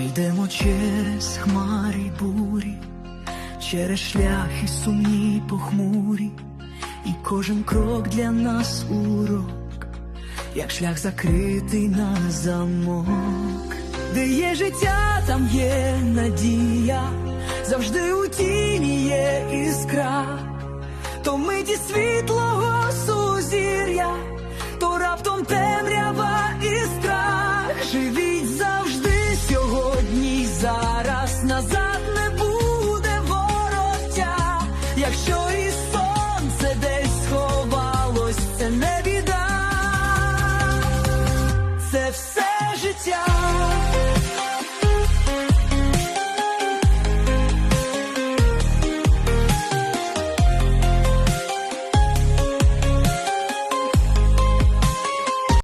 Йдемо через хмари бурі, через шляхи сумні похмурі, і кожен крок для нас урок, як шлях закритий на замок, де є життя, там є надія, завжди у тіні є іскра, то миті світлого сузір'я, то раптом темрява назад не буде вороття, якщо і сонце десь сховалось, це не біда, це все життя.